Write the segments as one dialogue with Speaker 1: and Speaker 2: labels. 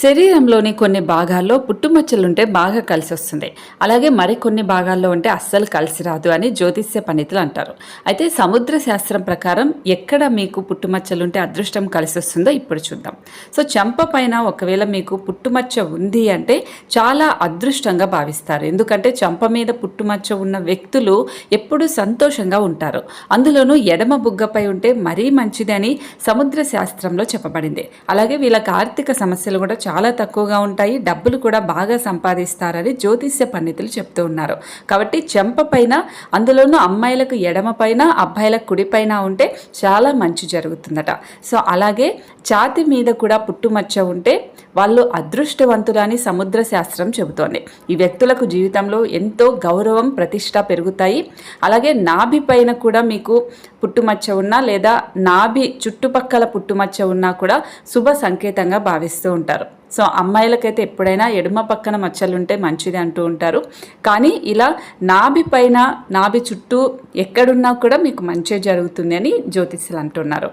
Speaker 1: శరీరంలోని కొన్ని భాగాల్లో పుట్టుమచ్చలుంటే బాగా కలిసి వస్తుంది అలాగే మరికొన్ని భాగాల్లో ఉంటే అస్సలు కలిసి రాదు అని జ్యోతిష్య పండితులు అంటారు. అయితే సముద్ర శాస్త్రం ప్రకారం ఎక్కడ మీకు పుట్టుమచ్చలుంటే అదృష్టం కలిసి వస్తుందో ఇప్పుడు చూద్దాం. సో చెంప పైన ఒకవేళ మీకు పుట్టుమచ్చ ఉంది అంటే చాలా అదృష్టంగా భావిస్తారు. ఎందుకంటే చెంప మీద పుట్టుమచ్చ ఉన్న వ్యక్తులు ఎప్పుడూ సంతోషంగా ఉంటారు. అందులోనూ ఎడమ బుగ్గపై ఉంటే మరీ మంచిది అని సముద్ర శాస్త్రంలో చెప్పబడింది. అలాగే వీళ్ళకి ఆర్థిక సమస్యలు కూడా చాలా తక్కువగా ఉంటాయి. డబ్బులు కూడా బాగా సంపాదిస్తారని జ్యోతిష్య పండితులు చెప్తూ ఉన్నారు. కాబట్టి చెంప పైన అందులోనూ అమ్మాయిలకు ఎడమ పైన అబ్బాయిలకు కుడిపైన ఉంటే చాలా మంచి జరుగుతుందట. సో అలాగే ఛాతి మీద కూడా పుట్టుమచ్చ ఉంటే వాళ్ళు అదృష్టవంతులని సముద్ర శాస్త్రం చెబుతోంది. ఈ వ్యక్తులకు జీవితంలో ఎంతో గౌరవం ప్రతిష్ట పెరుగుతాయి. అలాగే నాభి పైన కూడా మీకు పుట్టుమచ్చ ఉన్నా లేదా నాభి చుట్టుపక్కల పుట్టుమచ్చ ఉన్నా కూడా శుభ సంకేతంగా భావిస్తూ ఉంటారు. సో అమ్మాయిలకైతే ఎప్పుడైనా ఎడమ పక్కన మచ్చలుంటే మంచిది అంటూ ఉంటారు. కానీ ఇలా నాభి పైన నాభి చుట్టూ ఎక్కడున్నా కూడా మీకు మంచి జరుగుతుంది అని జ్యోతిష్యులు అంటున్నారు.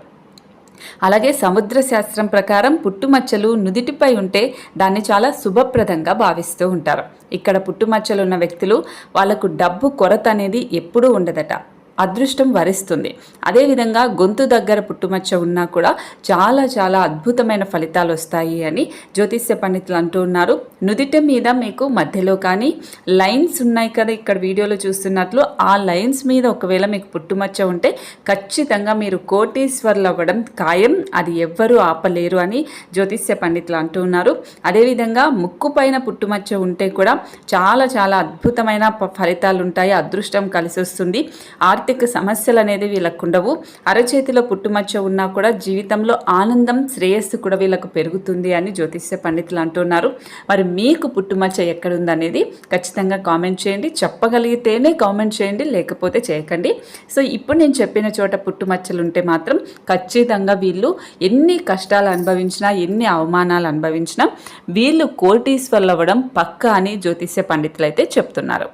Speaker 1: అలాగే సముద్ర శాస్త్రం ప్రకారం పుట్టుమచ్చలు నుదిటిపై ఉంటే దాన్ని చాలా శుభప్రదంగా భావిస్తూ ఉంటారు. ఇక్కడ పుట్టుమచ్చలు ఉన్న వ్యక్తులు వాళ్ళకు డబ్బు కొరత అనేది ఎప్పుడూ ఉండదట. అదృష్టం వరిస్తుంది. అదేవిధంగా గొంతు దగ్గర పుట్టుమచ్చ ఉన్నా కూడా చాలా చాలా అద్భుతమైన ఫలితాలు వస్తాయి అని జ్యోతిష్య పండితులు అంటూ ఉన్నారు. నుదిట మీద మీకు మధ్యలో కానీ లైన్స్ ఉన్నాయి కదా ఇక్కడ వీడియోలో చూస్తున్నట్లు ఆ లైన్స్ మీద ఒకవేళ మీకు పుట్టుమచ్చ ఉంటే ఖచ్చితంగా మీరు కోటీశ్వర్లు అవ్వడం ఖాయం. అది ఎవ్వరూ ఆపలేరు అని జ్యోతిష్య పండితులు అంటూ ఉన్నారు. అదేవిధంగా ముక్కు పైన పుట్టుమచ్చ ఉంటే కూడా చాలా చాలా అద్భుతమైన ప- ఫలితాలు ఉంటాయి. అదృష్టం కలిసి వస్తుంది ఆర్థిక సమస్యలు అనేది వీళ్ళకు ఉండవు. అరచేతిలో పుట్టుమచ్చ ఉన్నా కూడా జీవితంలో ఆనందం శ్రేయస్సు కూడా వీళ్ళకు పెరుగుతుంది అని జ్యోతిష్య పండితులు అంటున్నారు. మరి మీకు పుట్టుమచ్చ ఎక్కడుందనేది ఖచ్చితంగా కామెంట్ చేయండి. చెప్పగలిగితేనే కామెంట్ చేయండి లేకపోతే చేయకండి. సో ఇప్పుడు నేను చెప్పిన చోట పుట్టుమచ్చలు ఉంటే మాత్రం ఖచ్చితంగా వీళ్ళు ఎన్ని కష్టాలు అనుభవించినా ఎన్ని అవమానాలు అనుభవించినా వీళ్ళు కోటీశ్వర్లు అవ్వడం పక్కా అని జ్యోతిష్య పండితులు అయితే చెప్తున్నారు.